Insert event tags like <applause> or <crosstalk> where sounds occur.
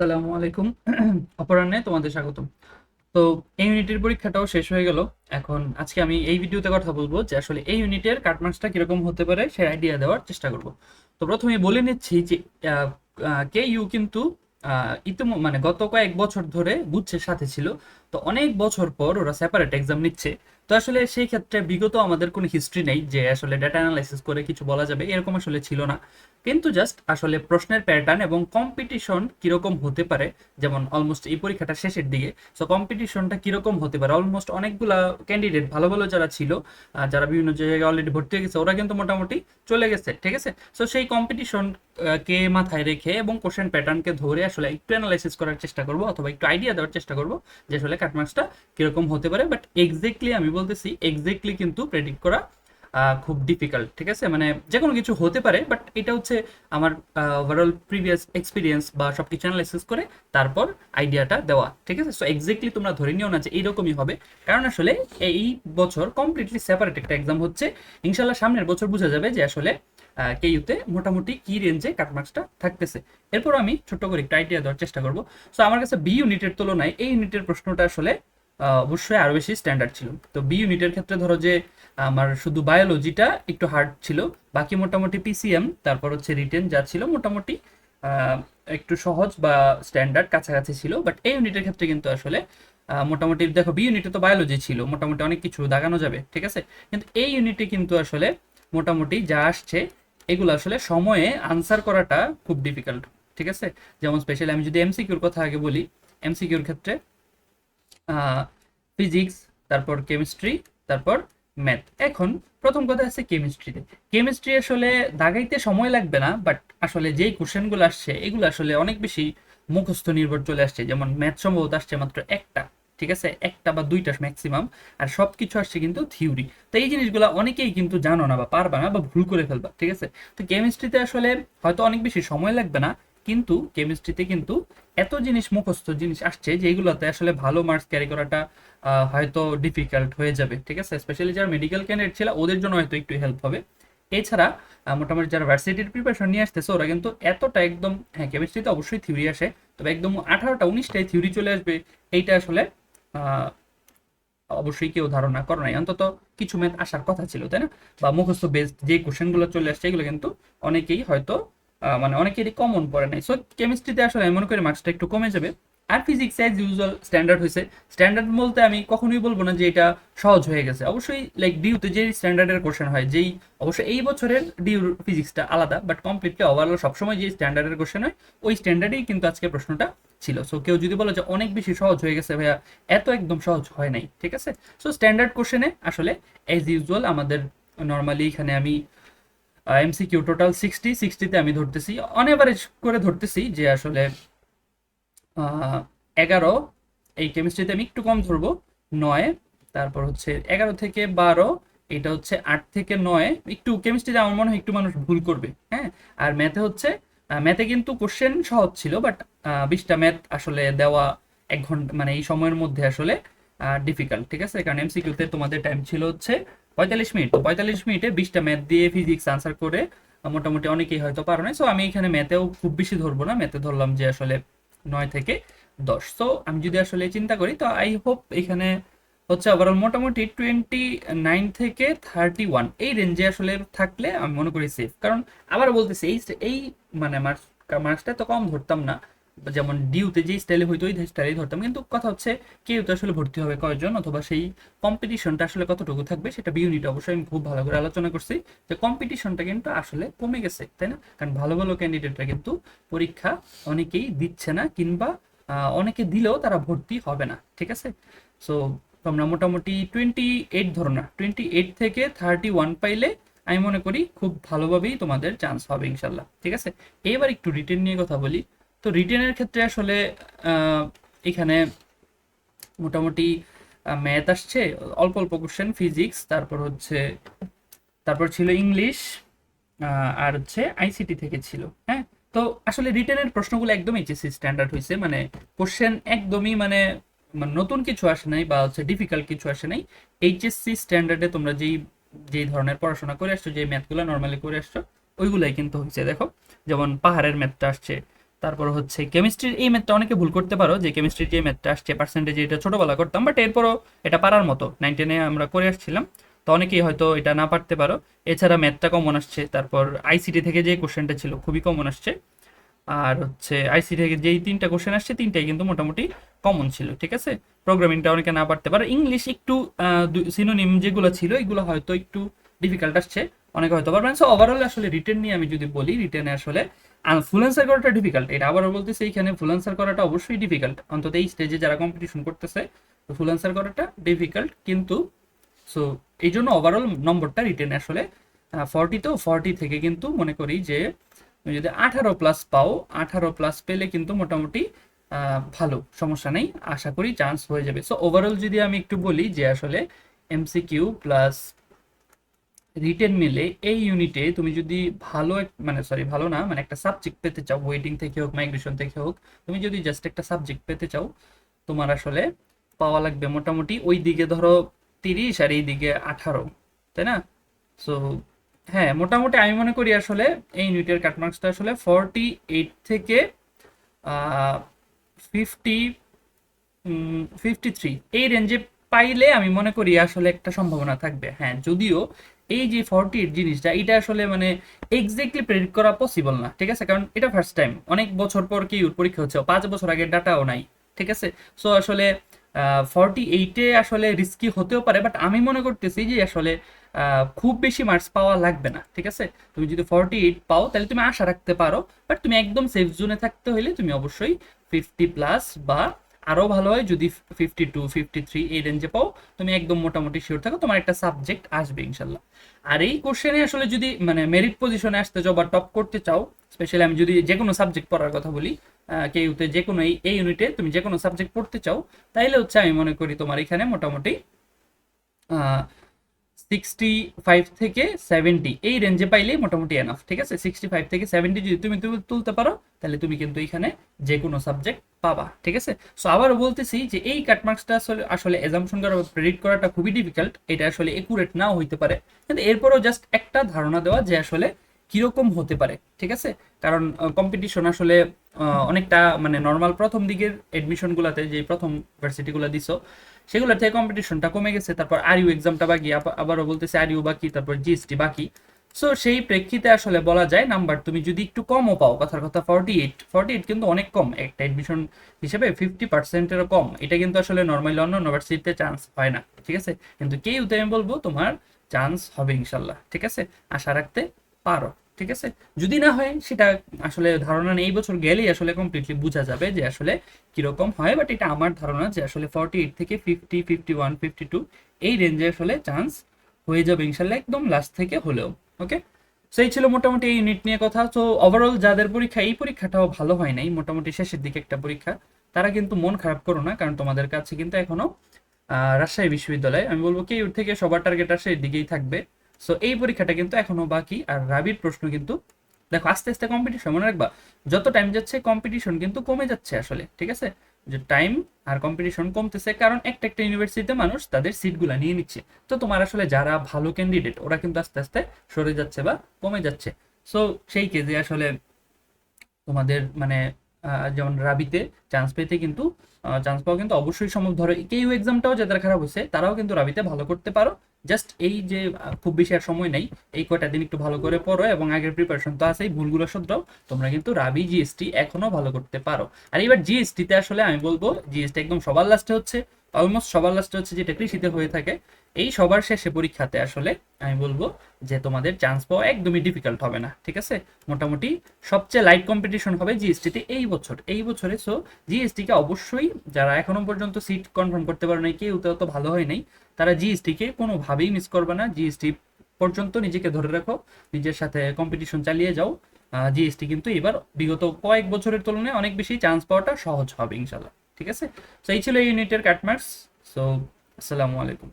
আসসালামু আলাইকুম। <clears throat> অপরাহ্নে তোমাদের স্বাগতম। তো এই ইউনিটের পরীক্ষাটাও শেষ হয়ে গেল। এখন আজকে আমি এই ভিডিওতে কথা বলব যে আসলে এই ইউনিটের কাটমার্কসটা কীরকম হতে পারে সে আইডিয়া দেওয়ার চেষ্টা করব। তো প্রথমে বলে নিচ্ছি যে কে ইউ কিন্তু ইতিম মানে গত কয়েক বছর ধরে গুচ্ছের সাথে ছিল। তো অনেক বছর পর ওরা সেপারেট এক্সাম নিচ্ছে। তো আসলে সেই ক্ষেত্রে বিগত আমাদের কোনো হিস্ট্রি নেই যে আসলে ডেটা অ্যানালাইসিস করে কিছু বলা যাবে, এরকম আসলে ছিল না। কিন্তু জাস্ট আসলে প্রশ্নের প্যাটার্ন এবং কম্পিটিশন কীরকম হতে পারে, যেমন অলমোস্ট এই পরীক্ষাটা শেষের দিকে সো কম্পিটিশনটা কীরকম হতে পারে? অলমোস্ট অনেকগুলা ক্যান্ডিডেট ভালো ভালো যারা ছিল যারা বিভিন্ন জায়গায় অলরেডি ভর্তি হয়ে গেছে, ওরা কিন্তু মোটামুটি চলে গেছে, ঠিক আছে? সো সেই কম্পিটিশন কে মাথায় রেখে এবং কোশ্চেন প্যাটার্নকে ধরে আসলে একটু অ্যানালাইসিস করার চেষ্টা করব, অথবা একটু আইডিয়া দেওয়ার চেষ্টা করব যে আসলে কাটমার্কসটা কীরকম হতে পারে। বাট এক্স্যাক্টলি আমি বলতেছি এক্স্যাক্টলি কিন্তু প্রেডিক্ট করা খুব ডিফিকাল্ট ঠিক আছে? মানে যে কোনো কিছু হতে পারে বাট এটা হচ্ছে আমার ওভারঅল প্রিভিয়াস এক্সপিরিয়েন্স বা সব কিছু অ্যানালাইসিস করে তারপর আইডিয়াটা দেওয়া, ঠিক আছে? সো এক্স্যাক্টলি তোমরা ধরে নিও না যে এইরকমই হবে। কারণ আসলে এই বছর কমপ্লিটলি সেপারেট একটা এক্সাম হচ্ছে। ইনশাল্লাহ সামনের বছর বোঝা যাবে যে আসলে কেইউতে মোটামুটি কি রেঞ্জে কাটমার্কসটা থাকতেছে। এরপর আমি ছোট্ট করে একটা আইডিয়া দেওয়ার চেষ্টা করব। সো আমার কাছে বি ইউনিটের তুলনায় এই ইউনিটের প্রশ্নটা আসলে অবশ্যই আরও বেশি স্ট্যান্ডার্ড ছিল। তো বি ইউনিটের ক্ষেত্রে ধরো যে আমার শুধু বায়োলজিটা একটু হার্ড ছিল, বাকি মোটামুটি পিসিএম তারপর হচ্ছে রিটেন যা ছিল মোটামুটি একটু সহজ বা স্ট্যান্ডার্ড কাছাকাছি ছিল। বাট এই ইউনিটের ক্ষেত্রে কিন্তু আসলে মোটামুটি দেখো বি ইউনিটে তো বায়োলজি ছিল, মোটামুটি অনেক কিছু দাগানো যাবে, ঠিক আছে? কিন্তু এই ইউনিটে কিন্তু আসলে মোটামুটি যা আসছে, এগুলো আসলে সময়ে আনসার করাটা খুব ডিফিকাল্ট ঠিক আছে? যেমন স্পেশালি আমি যদি এমসিকিউর কথা আগে বলি এমসিকিউর ক্ষেত্রে ফিজিক্স তারপর কেমিস্ট্রি তারপর ম্যাথ এখন প্রথম কথা আছে কেমিস্ট্রিতে কেমিস্ট্রি আসলে দাগাইতে সময় লাগবে না বাট আসলে যেই কোশ্চেনগুলো আসছে, এগুলো আসলে অনেক বেশি মুখস্থ নির্ভর চলে আসছে। যেমন ম্যাথ সম্ভবত আসছে মাত্র একটা, ঠিক আছে? একটা বা দুইটা ম্যাক্সিমাম আর সব কিছু আসছে কিন্তু থিওরি তো এই জিনিসগুলো অনেকেই কিন্তু জানো না বা পারবা না বা ভুল করে ফেলবা, ঠিক আছে? তো কেমিস্ট্রিতে আসলে হয়তো অনেক বেশি সময় লাগবে না কিন্তু কেমিস্ট্রিতে কিন্তু এত জিনিস মুখস্থ জিনিস আসছে যেগুলোতে আসলে ভালো মার্কস ক্যারি করাটা হয়তো ডিফিকাল্ট হয়ে যাবে, ঠিক আছে? স্পেশালি যারা মেডিকেল ক্যান্ডিডেট ছিল, ওদের জন্য হয়তো একটু হেল্প হবে। এছাড়া মোটামুটি যারা ভার্সিটির প্রিপারেশন নিয়ে আসতেছে, ওরা কিন্তু এতটা একদম হ্যাঁ কেমিস্ট্রিতে অবশ্যই থিওরি আসে। তবে একদম আঠারোটা, উনিশটাই থিওরি চলে আসবে, এইটা আসলে অবশ্যই কেউ ধারণা করে নাই। অন্তত কিছু ম্যাথ আসার কথা ছিল, তাই না? বা মুখস্থ বেসড যে কোশ্চেনগুলো চলে আসছে, এগুলো কিন্তু অনেকেই হয়তো মানে অনেকেরই কমন পড়ে নাই। সো কেমিস্ট্রিতে আসলে আমি মনে করি মার্কসটা একটু কমে যাবে। আর ফিজিক্স অ্যাজ ইউজুয়াল স্ট্যান্ডার্ড হয়েছে স্ট্যান্ডার্ড বলতে আমি কখনোই বলব না যে এটা সহজ হয়ে গেছে। অবশ্যই লাইক ডিউতে যে স্ট্যান্ডার্ডের কোশ্চেন হয়, যেই অবশ্যই এই বছরের ডিউর ফিজিক্সটা আলাদা বাট কমপ্লিটলি ওভারঅল সবসময় যে স্ট্যান্ডার্ডের কোশ্চেন হয়, ওই স্ট্যান্ডার্ডেই কিন্তু আজকে প্রশ্নটা ছিল। সো কেউ যদি বলে যে অনেক বেশি সহজ হয়ে গেছে ভাইয়া, এত একদম সহজ হয় নাই, ঠিক আছে? সো স্ট্যান্ডার্ড কোশ্চেনে আসলে অ্যাজ ইউজুয়াল আমাদের নর্মালি এখানে আমি এমসিকিউ টোটাল সিক্সটি সিক্সটিতে আমি ধরতেছি অন এভারেজ করে ধরতেছি যে আসলে এগারো, এই কেমিস্ট্রিতে আমি একটু কম ধরবো, নয়, তারপর হচ্ছে এগারো থেকে বারো, এটা হচ্ছে আট থেকে নয়, একটু কেমিস্ট্রিতে আমার মনে হয় একটু মানুষ ভুল করবে হ্যাঁ? আর ম্যাথে হচ্ছে ম্যাথে কিন্তু কোশ্চেন সহজ ছিল বাট বিশটা ম্যাথ আসলে দেওয়া এক ঘণ্টা মানে এই সময়ের মধ্যে আসলে ডিফিকাল্ট ঠিক আছে? কারণ এমসিকিউতে তোমাদের টাইম ছিল হচ্ছে পঁয়তাল্লিশ মিনিট। তো পঁয়তাল্লিশ মিনিটে বিশটা ম্যাথ দিয়ে ফিজিক্স আনসার করে মোটামুটি অনেকেই হয়তো পারো না সো আমি এখানে ম্যাথেও খুব বেশি ধরবো না। ম্যাথে ধরলাম যে আসলে নয় থেকে দশ। সো আমি যদি আসলে চিন্তা করি, তো আই হোপ এখানে হচ্ছে ওভারঅল মোটামুটি টোয়েন্টি নাইন থেকে থার্টি ওয়ান এই রেঞ্জে আসলে থাকলে আমি মনে করি সেফ কারণ আবার বলতেছি, এই এই মানে মার্কস মার্কসটা তো কম ধরতাম না। যেমন ডিউতে যে স্টাইলে হইতো, ওই স্টাইলে ধরতাম। কিন্তু কথা হচ্ছে, কেউ তো আসলে ভর্তি হবে কয়জন অথবা সেই কম্পিটিশনটা আসলে কতটুকু থাকবে, সেটা বি ইউনিট অবশ্যই আমি খুব ভালো করে আলোচনা করছি যে কম্পিটিশনটা কিন্তু আসলে কমে গেছে, তাই না? কারণ ভালো ভালো ক্যান্ডিডেটরা কিন্তু পরীক্ষা অনেকেই দিচ্ছে না কিংবা অনেকে দিলেও তারা ভর্তি হবে না, ঠিক আছে? সো তোমরা মোটামুটি টোয়েন্টি এইট ধরো না টোয়েন্টি এইট থেকে থার্টি ওয়ান পাইলে আমি মনে করি খুব ভালোভাবেই তোমাদের চান্স হবে ইনশাল্লাহ, ঠিক আছে? এবার একটু রিটেন নিয়ে কথা বলি। তো রিটেনের ক্ষেত্রে আসলে এখানে মোটামুটি ম্যাথ আসছে, অল্প অল্প কোশ্চেন ফিজিক্স তারপর হচ্ছে, তারপর ছিল ইংলিশ আর হচ্ছে আইসিটি থেকে ছিল হ্যাঁ? তো আসলে রিটেনের প্রশ্নগুলো একদম এইচএসসি স্ট্যান্ডার্ড হয়েছে মানে কোশ্চেন একদমই মানে মানে নতুন কিছু আসে নাই বা হচ্ছে ডিফিকাল্ট কিছু আসে নাই। এইচএসসি স্ট্যান্ডার্ডে তোমরা যেই যেই ধরনের পড়াশোনা করে আসছো যে ম্যাথগুলো নর্মালি করে আসছো, ওইগুলাই কিন্তু হয়েছে দেখো। যেমন পাহাড়ের ম্যাথটা আসছে তারপর হচ্ছে কেমিস্ট্রির এই ম্যাথটা অনেকে ভুল করতে পারো, যে কেমিস্ট্রির যে ম্যাথটা আসছে পার্সেন্টেজ এটা ছোটবেলা করতাম বাট এরপরও এটা পারার মতো নাইন টেনে আমরা করে আসছিলাম। তো অনেকেই হয়তো এটা না পারতে পারো। এছাড়া ম্যাথটা কমন আসছে, তারপর আইসিটি থেকে যে কোশ্চেনটা ছিল খুবই কমন আসছে। আর হচ্ছে আইসি থেকে যেই তিনটা কোশ্চেন আসছে, তিনটাই কিন্তু মোটামুটি কমন ছিল, ঠিক আছে? প্রোগ্রামিংটা অনেকে না পারতে পারে। ইংলিশ একটু সিনোনিম যেগুলো ছিল, এগুলো হয়তো একটু ডিফিকাল্ট আসছে। অনেকে হয়তো পারবেন সো ওভারঅল আসলে রিটেন নিয়ে আমি যদি বলি রিটেনে আসলে ফুল অ্যান্সার করাটা ডিফিকাল্ট এটা আবারও বলতেছি, এইখানে ফুল অ্যান্সার করাটা অবশ্যই ডিফিকাল্ট অন্তত এই স্টেজে যারা কম্পিটিশন করতেছে ফুল অ্যান্সার করাটা ডিফিকাল্ট কিন্তু সো এই জন্য ওভারঅল নম্বরটা রিটেনে আসলে ফর্টি তো ফর্টি থেকে কিন্তু মনে করি যে, তুমি যদি আঠারো প্লাস পাও, আঠারো প্লাস পেলে কিন্তু মোটামুটি ভালো, সমস্যা নেই। আশা করি চান্স হয়ে যাবে। সো ওভারঅল যদি আমি একটু বলি যে আসলে এমসিকিউ প্লাস রিটেন মিলে, এই ইউনিটে তুমি যদি ভালো মানে সরি ভালো না মানে একটা সাবজেক্ট পেতে চাও ওয়েটিং থেকে হোক মাইগ্রেশন থেকে হোক, তুমি যদি জাস্ট একটা সাবজেক্ট পেতে চাও, তোমার আসলে পাওয়া লাগবে মোটামুটি ওই দিকে ধরো তিরিশ আর এই দিকে আঠারো, তাই না? সো হ্যাঁ মোটামুটি আমি মনে করি আসলে এই ইউনিটের কাটমার্কসটা আসলে ফর্টি এইট থেকে ফিফটি ফিফটি থ্রি এই রেঞ্জে পাইলে আমি মনে করি আসলে একটা সম্ভাবনা থাকবে। হ্যাঁ যদিও এই যে ফর্টি এইট জিনিসটা, এটা আসলে মানে এক্স্যাক্টলি প্রেডিক্ট করা পসিবল না, ঠিক আছে? কারণ এটা ফার্স্ট টাইম অনেক বছর পর কি পরীক্ষা হচ্ছে, পাঁচ বছর আগের ডাটাও নাই, ঠিক আছে? সো আসলে ফর্টি এইটে আসলে রিস্কি হতেও পারে বাট আমি মনে করতেছি যে আসলে খুব বেশি মার্কস পাওয়া লাগবে না, ঠিক আছে? তুমি যদি ফর্টি এইট পাও, তাহলে তুমি আশা রাখতে পারো বাট তুমি একদম সেফ জোনে থাকতে হলে তুমি অবশ্যই ফিফটি প্লাস বা আরও ভালো হয় যদি ফিফটি টু ফিফটি থ্রি এই রেঞ্জে পাও, তুমি একদম মোটামুটি শিওর থাকো, তোমার একটা সাবজেক্ট আসবে ইনশাল্লাহ। আর এই কোশ্চেনে আসলে যদি মানে মেরিট পজিশনে আসতে চাও বা টপ করতে চাও স্পেশালি আমি যদি যে কোনো সাবজেক্ট পড়ার কথা বলি কেউতে যে কোনো এই এই ইউনিটে তুমি যে কোনো সাবজেক্ট পড়তে চাও, তাইলে হচ্ছে আমি মনে করি তোমার এখানে মোটামুটি সিক্সটি ফাইভ থেকে সেভেন্টি এই রেঞ্জে পাইলেই মোটামুটি এনাফ ঠিক আছে? সিক্সটি ফাইভ থেকে সেভেন্টি যদি তুমি তুমি তুলতে পারো তাহলে তুমি কিন্তু এখানে যে কোনো সাবজেক্ট পাবা, ঠিক আছে? সো আবারও বলতেছি যে এই কাটমার্কসটা আসলে আসলে এজামশন করা প্রেডিক্ট করাটা খুবই ডিফিকাল্ট এটা আসলে একুরেট নাও হইতে পারে। কিন্তু এরপরও জাস্ট একটা ধারণা দেওয়া যে আসলে কীরকম হতে পারে, ঠিক আছে? কারণ কম্পিটিশন আসলে অনেকটা মানে নর্মাল প্রথম দিকের এডমিশন গুলাতে যে প্রথম ভার্সিটি গুলা দিছো, সেগুলোর থেকে কম্পিটিশনটা কমে গেছে। তারপর আর ইউ এক্সামটা বাকি আবারও বলতেছে আর ইউ বাকি, তারপর জিএসটি বাকি। সো সেই প্রেক্ষিতে আসলে বলা যায় নাম্বার তুমি যদি একটু কমও পাও, কথার কথা ফর্টি এইট ফর্টি এইট কিন্তু অনেক কম। একটা অ্যাডমিশন হিসেবে ফিফটি পার্সেন্টেরও কম। এটা কিন্তু আসলে নর্মালি অন্য ইউনিভার্সিটিতে চান্স হয় না, ঠিক আছে? কিন্তু কেউতে আমি বলব, তোমার চান্স হবে ইনশাল্লাহ, ঠিক আছে? আশা রাখতে পারো, ঠিক আছে? যদি না হয়, সেটা আসলে ধারণা নেই বছর গেলেই আসলে কমপ্লিটলি বোঝা যাবে যে আসলে কীরকম হয়। বাট এটা আমার ধারণা যে আসলে ফর্টি এইট থেকে fifty fifty one fifty two এই রেঞ্জে আসলে চান্স হয়ে যাবে ইনশাল্লাহ, একদম লাস্ট থেকে হলেও। ওকে সো এই ছিল মোটামুটি এই ইউনিট নিয়ে কথা। তো ওভারঅল যাদের পরীক্ষা, এই পরীক্ষাটাও ভালো হয় নাই। মোটামুটি শেষের দিকে একটা পরীক্ষা। তারা কিন্তু মন খারাপ করো না, কারণ তোমাদের কাছে কিন্তু এখনও রাজশাহী বিশ্ববিদ্যালয়। আমি বলব কি, ওর থেকে সবার টার্গেট রাজশাহীর দিকেই থাকবে। সো এই পরীক্ষাটা কিন্তু এখনও বাকি। আর রাবির প্রশ্ন কিন্তু, দেখো, আস্তে আস্তে কম্পিটিশন মনে রাখবা, যত টাইম যাচ্ছে কম্পিটিশন কিন্তু কমে যাচ্ছে আসলে, ঠিক আছে? যে টাইম আর কম্পিটিশন কমতেছে, কারণ একটা একটা ইউনিভার্সিটিতে মানুষ তাদের সিটগুলো নিয়ে নিচ্ছে। তো তোমার আসলে যারা ভালো ক্যান্ডিডেট ওরা কিন্তু আস্তে আস্তে সরে যাচ্ছে বা কমে যাচ্ছে। সো সেই কেজে আসলে তোমাদের মানে যেমন রাবিতে চান্স পেতে কিন্তু চান্স পাওয়া কিন্তু অবশ্যই সম্ভব। ধরো কেউ এক্সামটাও যাদের খারাপ হয়েছে, তারাও কিন্তু রাবিতে ভালো করতে পারো। জাস্ট এই যে খুব বেশি আর সময় নেই, এই কয়টা দিন একটু ভালো করে পড়ো এবং আগের প্রিপারেশন তো আছেই, ভুলগুলো শুধরাও, তোমরা কিন্তু রাবি জিএসটি এখনও ভালো করতে পারো। আর এবার জিএসটিতে আসলে আমি বলব জিএসটি একদম সবার লাস্টে হচ্ছে। অলমোস্ট সবার লাস্টে হচ্ছে যেটা কৃষিতে হয়ে থাকে, এই সবার শেষে পরীক্ষাতে আসলে আমি বলব যে তোমাদের চান্স পাওয়া একদমই ডিফিকাল্ট হবে না, ঠিক আছে? মোটামুটি সবচেয়ে লাইট কম্পিটিশন হবে জিএসটিতে এই বছর, এই বছরে সো জিএসটি কে অবশ্যই যারা এখনও পর্যন্ত সিট কনফার্ম করতে পারে নাই, কেউ তো ভালো হয় নাই, তারা জিএসটি কে কোনোভাবেই মিস করবে না। জিএসটি পর্যন্ত নিজেকে ধরে রাখো, নিজের সাথে কম্পিটিশন চালিয়ে যাও। জিএসটি কিন্তু এবার বিগত কয়েক বছরের তুলনায় অনেক বেশি চান্স পাওয়াটা সহজ হবে ইনশাল্লাহ ঠিক আছে তো এই ছিল এই ইউনিটের কাটমার্কস সো আসসালামু আলাইকুম